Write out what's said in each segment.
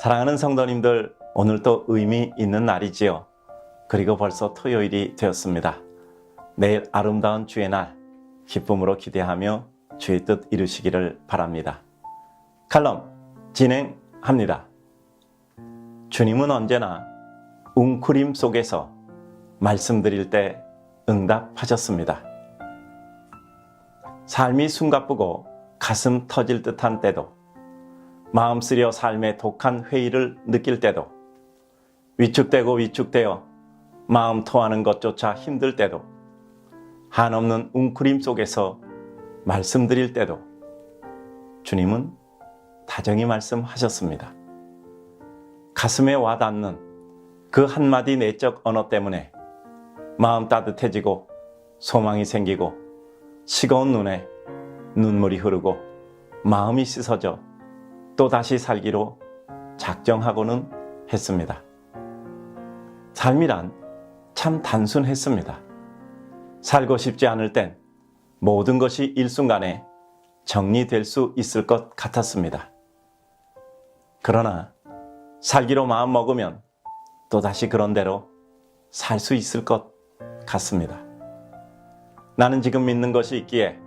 사랑하는 성도님들, 오늘도 의미 있는 날이지요. 그리고 벌써 토요일이 되었습니다. 내일 아름다운 주의 날, 기쁨으로 기대하며 주의 뜻 이루시기를 바랍니다. 칼럼 진행합니다. 주님은 언제나 웅크림 속에서 말씀드릴 때 응답하셨습니다. 삶이 숨가쁘고 가슴 터질 듯한 때도 마음 쓰려 삶의 독한 회의를 느낄 때도 위축되고 위축되어 마음 토하는 것조차 힘들 때도 한없는 웅크림 속에서 말씀드릴 때도 주님은 다정히 말씀하셨습니다. 가슴에 와닿는 그 한마디 내적 언어 때문에 마음 따뜻해지고 소망이 생기고 시거운 눈에 눈물이 흐르고 마음이 씻어져 또 다시 살기로 작정하고는 했습니다. 삶이란 참 단순했습니다. 살고 싶지 않을 땐 모든 것이 일순간에 정리될 수 있을 것 같았습니다. 그러나 살기로 마음 먹으면 또다시 그런 대로 살 수 있을 것 같습니다. 나는 지금 믿는 것이 있기에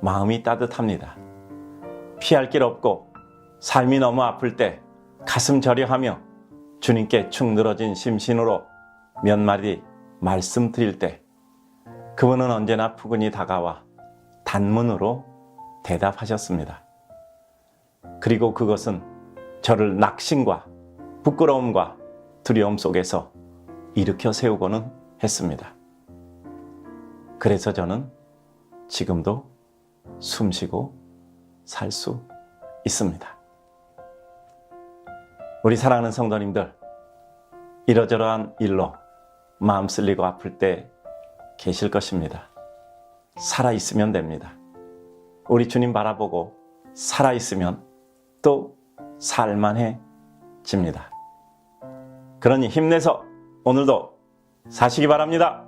마음이 따뜻합니다. 피할 길 없고 삶이 너무 아플 때 가슴 저려하며 주님께 축 늘어진 심신으로 몇 마디 말씀드릴 때 그분은 언제나 푸근히 다가와 단문으로 대답하셨습니다. 그리고 그것은 저를 낙심과 부끄러움과 두려움 속에서 일으켜 세우고는 했습니다. 그래서 저는 지금도 숨 쉬고 살 수 있습니다. 우리 사랑하는 성도님들, 이러저러한 일로 마음 쓸리고 아플 때 계실 것입니다. 살아있으면 됩니다. 우리 주님 바라보고 살아있으면 또 살만해집니다. 그러니 힘내서 오늘도 사시기 바랍니다.